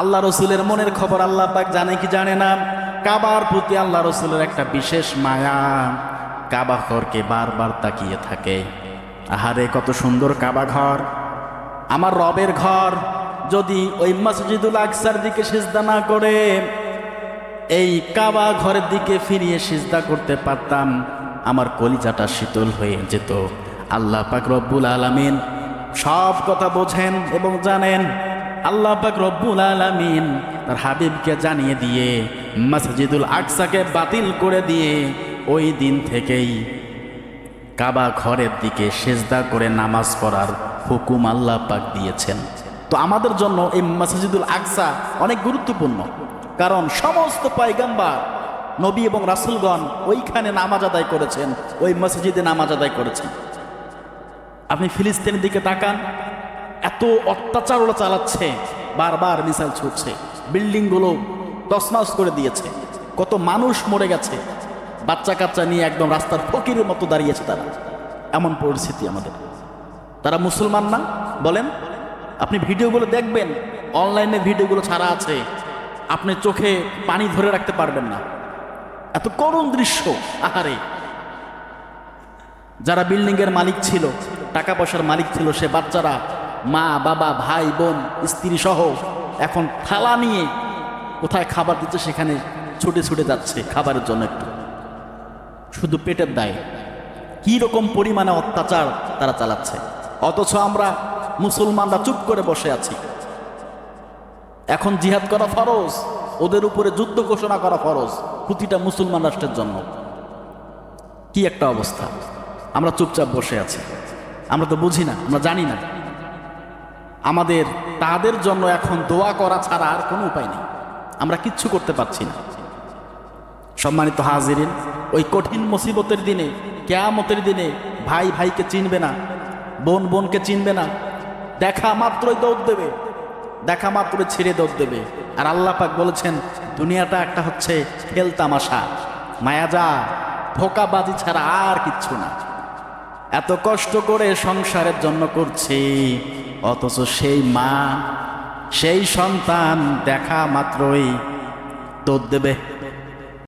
আল্লাহ রসুলের মনের খবর আল্লাহ পাক জানে কি জানে না? কাবার প্রতি আল্লাহ রসুলের একটা বিশেষ মায়া। কাবা ঘরকে বারবার তাকিয়ে থাকে। আহারে, কত সুন্দর কাবা ঘর। আমার রবের ঘর, যদি ওই মসজিদুল আকসার দিকে সিজদা না করে, এই কাবা ঘরের দিকে ফিরিয়ে সিজদা করতে পারতাম, আমার কলিজাটা শীতল হয়ে যেত। আল্লাহ পাক রব্বুল আলামিন সব কথা বোঝেন এবং জানেন। আল্লাহ পাক রব্বুল আলামিন তার হাবিবকে জানিয়ে দিয়ে মসজিদুল আকসাকে বাতিল করে দিয়ে ওই দিন থেকেই কাবা ঘরের দিকে সেজদা করে নামাজ পড়ার হুকুম আল্লাহ পাক দিয়েছেন। তো আমাদের জন্য এই মসজিদুল আকসা অনেক গুরুত্বপূর্ণ। কারণ সমস্ত পায়গাম্বার, নবী এবং রাসুলগণ ওইখানে নামাজ আদায় করেছেন, ওই মসজিদে নামাজ আদায় করেছেন। আপনি ফিলিস্তিনের দিকে তাকান এত অত্যাচার ওরা চালাচ্ছে, বারবার মিসাইল ছুটছে, বিল্ডিংগুলো তসনস করে দিয়েছে, কত মানুষ মরে গেছে বাচ্চা কাচ্চা নিয়ে একদম রাস্তার ফকিরের মতো দাঁড়িয়েছে তারা। এমন পরিস্থিতি আমাদের। তারা মুসলমান না? বলেন, আপনি ভিডিওগুলো দেখবেন, অনলাইনে ভিডিওগুলো ছাড়া আছে, আপনি চোখে পানি ধরে রাখতে পারবেন না। এত করুণ দৃশ্য, আহারে। যারা বিল্ডিংয়ের মালিক ছিল, টাকা পয়সার মালিক ছিল, সে বাচ্চারা মা, বাবা, ভাই, বোন, স্ত্রী সহ এখন থালা নিয়ে কোথায় খাবার দিচ্ছে সেখানে ছুটে ছুটে যাচ্ছে খাবারের জন্য একটু। শুধু পেটের দায়। কি রকম পরিমাণে অত্যাচার তারা চালাচ্ছে। অথচ আমরা মুসলমানরা চুপ করে বসে আছি। এখন জিহাদ করা ফরজ, ওদের উপরে যুদ্ধ ঘোষণা করা ফরজ, প্রতিটা মুসলমান রাষ্ট্রের জন্য। কি একটা অবস্থা। আমরা চুপচাপ বসে আছি। আমরা তো বুঝি না, আমরা জানি না। আমাদের, তাদের জন্য এখন দোয়া করা ছাড়া আর কোনো উপায় নেই। আমরা কিচ্ছু করতে পারছি না। সম্মানিত হাজিরিন, ওই কঠিন মুসিবতের দিনে, কেয়ামতের দিনে ভাই ভাইকে চিনবে না, বোন বোনকে চিনবে না। দেখা মাত্রই দৌড় দেবে, দেখা মাত্রই ছেড়ে দৌড় দেবে। আর আল্লাহ পাক বলেছেন, দুনিয়াটা একটা হচ্ছে খেল তামাশা মায়াজা ধোকাবাজি ছাড়া আর কিচ্ছু না। এত কষ্ট করে সংসারের জন্য করছি, অথচ সেই মা, সেই সন্তান দেখা মাত্রই তোর দেবে।